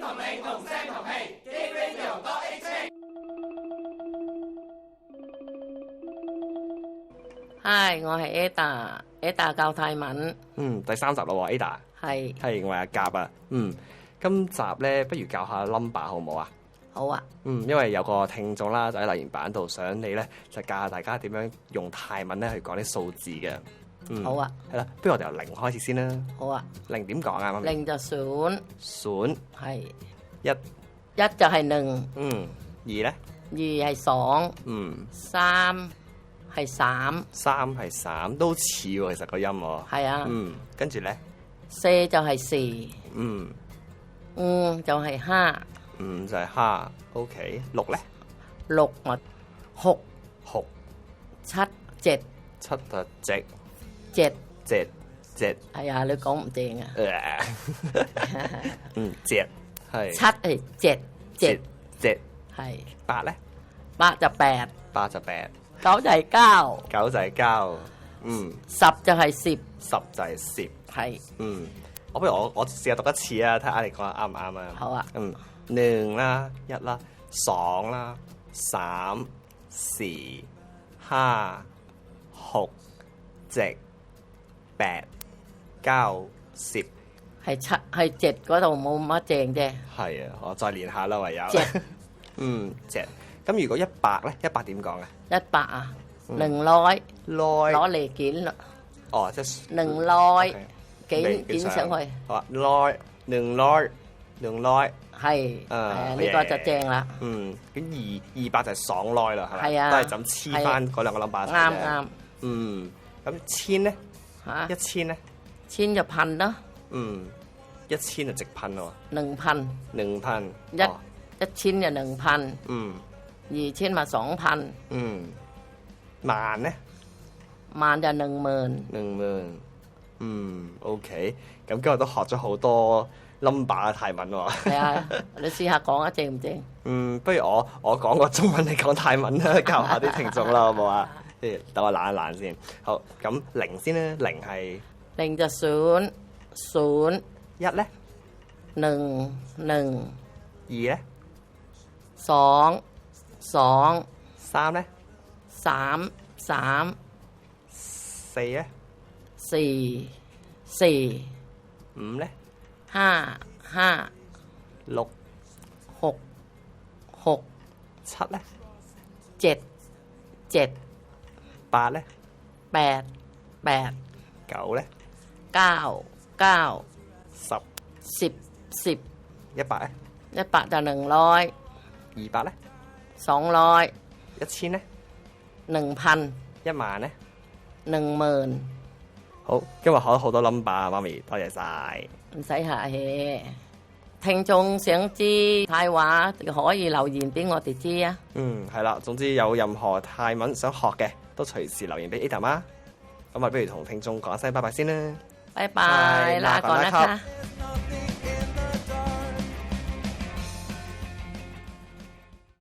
同你同聲同氣，Gay Radio 多 A 清。嗨，我係 Ada，Ada 教泰文，嗯，第三集咯喎，Ada，係係我係阿甲啊。嗯，今集咧不如教下 number 好唔好啊？好啊，嗯，因為有個聽眾啦，就喺留言板度想你咧，就教下大家點樣用泰文咧去講啲數字嘅。嗯，好啊，係啦，不如我哋由零開始先啦。好啊，零點講啊。零就選，選係。一，一就係零，嗯，二咧，二係爽，嗯，三係三，三係三，都似喎，其實個音喎。係啊，嗯，跟住咧，四就係四，嗯，五就係蝦，五就係蝦，OK，六咧，六我酷，酷，七隻。七就隻，节节节，系啊，你讲唔定啊，嗯，节系七系节节节系八咧，八就八，八就八，九就系九，九就系九，嗯，十就系十，十就系十，系，嗯，我不如我我试下读一次啊，睇下你讲啱唔啱啊，好啊，嗯，零啦，一啦，爽啦，三時哈，酷，直。แปด、เก้า、สิบ。系七系只嗰度冇乜正啫，系啊，我再练下啦，唯有。只嗯，只。咁如果一百咧，一百点讲啊？一百啊，零ร้ร้攞嚟卷啦，哦，即系零ร้ OK 卷卷上去，好啊，ร้หนึ่งร้อยหนึ่งร้อย系系啊啊，好呢个嘢就正啦，嗯，咁二二百就系爽耐啦，系咪？系啊都系就咁黐翻嗰两个 number 一齐啫啱啱嗯，咁千咧， 一千咧？千就喷咯。嗯，一千就直喷咯。能喷。能喷。一一千就能喷。嗯。二千嘛，两喷。嗯。万咧？万就零万。零万。嗯，OK。咁今日都学咗好多 number 嘅泰文喎。系啊，你试下讲啊，正唔正？嗯，不如我我讲个中文，你讲泰文啦，教下啲听众啦，好唔好啊？诶，等我懒一懒先。好，咁零先啦，零系零就ศูนย์ศูนย์ 一咧， หนึ่งหนึ่ง 二咧， สองสอง 三咧， สามสาม 四咧， สี่สี่ 五咧， ห้าห้า 六、 หกหก 七咧， เจ็ดเจ็ด 八咧， แปดแปด 九咧， เก้าเก้า 十、 สิบสิบ 一百咧， 一百就หนึ่งร้อย 二百咧， สองร้อย 一千咧， หนึ่งพัน 一万咧。 หนึ่งหมื่น 好，今日学咗好多 number 啊，妈咪，多谢晒。唔使客气。 聽眾想知泰話可以留言俾我哋知啊！嗯，係啦，總之有任何泰文想學嘅，都隨時留言俾 Ada 媽。咁啊，不如同聽眾講聲拜拜先啦。拜拜，啦拉個啦卡。